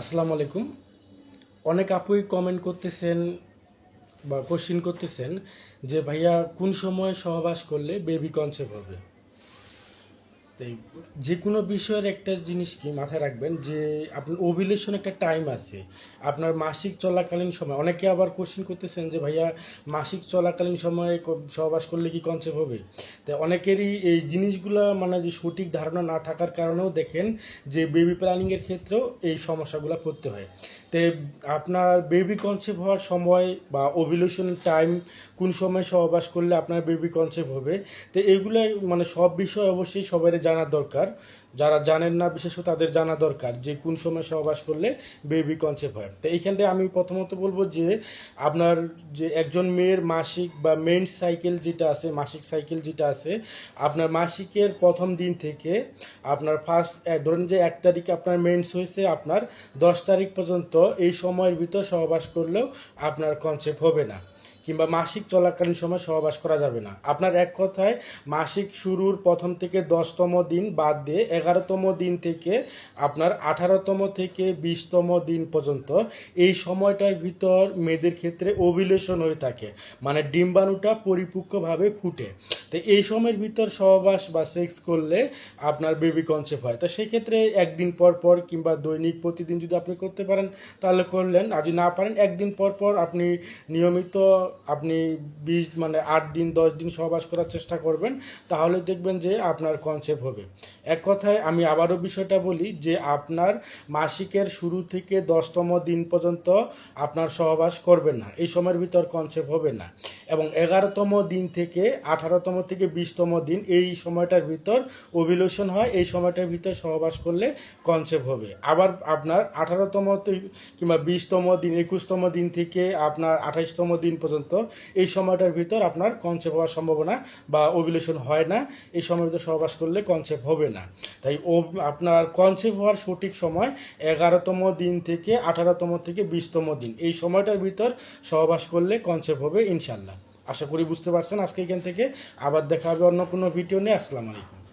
আসসালামু আলাইকুম। অনেক আপুই কমেন্ট করতেছেন বা কোশ্চিন করতেছেন যে ভাইয়া কোন সময় সহবাস করলে বেবি কনসেপ্ট হবে? তাই যে কোনো বিষয়ের একটা জিনিস কি মাথায় রাখবেন যে আপনার ওভিলেশন একটা টাইম আছে। আপনার মাসিক চলাকালীন সময়, অনেকে আবার কোশ্চিন করতেছেন যে ভাইয়া মাসিক চলাকালীন সময়ে সহবাস করলে কি কনসেপ্ট হবে? তাই অনেকেরই এই জিনিসগুলো মানে যে সঠিক ধারণা না থাকার কারণেও দেখেন যে বেবি প্ল্যানিংয়ের ক্ষেত্রেও এই সমস্যাগুলো পড়তে হয়। তে আপনার বেবি কনসেপ্ট হওয়ার সময় বা ওভিলেশন টাইম কোন সময় সহবাস করলে আপনার বেবি কনসেপ্ট হবে? তো এগুলো মানে সব বিষয় অবশ্যই সবাই জানা দরকার। যারা জানেন না, বিশেষত তাদের জানা দরকার যে কোন সময় সহবাস করলে বেবি কনসেপ্ট হয়। তো এইখানটায় আমি প্রথমত বলব যে, আপনার যে একজন মেয়ের মাসিক বা মেন সাইকেল যেটা আছে, মাসিক সাইকেল যেটা আছে, আপনার মাসিকের প্রথম দিন থেকে আপনার ফার্স্ট ধরেন যে এক তারিখে আপনার মেন্স হয়েছে, আপনার দশ তারিখ পর্যন্ত এই সময়ের ভিতর সহবাস করলেও আপনার কনসেপ্ট হবে না। কিংবা মাসিক চলাকালীন সময় সহবাস করা যাবে না। আপনার এক কথায়, মাসিক শুরুর প্রথম থেকে দশতম দিন বাদ দিয়ে এগারোতম দিন থেকে আপনার আঠারোতম থেকে বিশতম দিন পর্যন্ত এই সময়টার ভিতর মেয়েদের ক্ষেত্রে ওভিলেশন হয়ে থাকে। মানে ডিম্বাণুটা পরিপক্কভাবে ফুটে। তো এই সময়ের ভিতর সহবাস বা সেক্স করলে আপনার বেবি কনসেপ্ট হয়। তো সেক্ষেত্রে একদিন পর পর কিংবা দৈনিক প্রতিদিন যদি আপনি করতে পারেন, তাহলে করলেন। আর যদি না পারেন, একদিন পর পর আপনি নিয়মিত আপনি বিশ মানে আট দিন, দশ দিন সহবাস করার চেষ্টা করবেন। তাহলে দেখবেন যে আপনার কনসেপ্ট হবে। এক কথায় আমি আবারও বিষয়টা বলি যে আপনার মাসিকের শুরু থেকে দশতম দিন পর্যন্ত আপনার সহবাস করবেন না। এই সময়ের ভিতর কনসেপ্ট হবে না। এবং এগারোতম দিন থেকে আঠারোতম থেকে বিশতম দিন এই সময়টার ভিতর ওভিলেশন হয়। এই সময়টার ভিতর সহবাস করলে কনসেপ্ট হবে। আবার আপনার আঠারোতম কিংবা বিশতম দিন, একুশতম দিন থেকে আপনার আঠাইশতম দিন পর্যন্ত এই সময়টার ভিতর আপনার কনসেপ্ট হওয়ার সম্ভাবনা বা ওভিলেশন হয় না। এই সময়ের ভিতর সহবাস করলে কনসেপ্ট হবে না। তাই ও আপনার কনসিভ হওয়ার সঠিক সময় এগারোতম দিন থেকে আঠারোতম থেকে বিশতম দিন। এই সময়টার ভিতর সহবাস করলে কনসেপ্ট হবে ইনশাল্লাহ আশা করি বুঝতে পারছেন। আজকে এখান থেকে আবার দেখা হবে অন্য কোনো ভিডিও নিয়ে। আসসালামু আলাইকুম।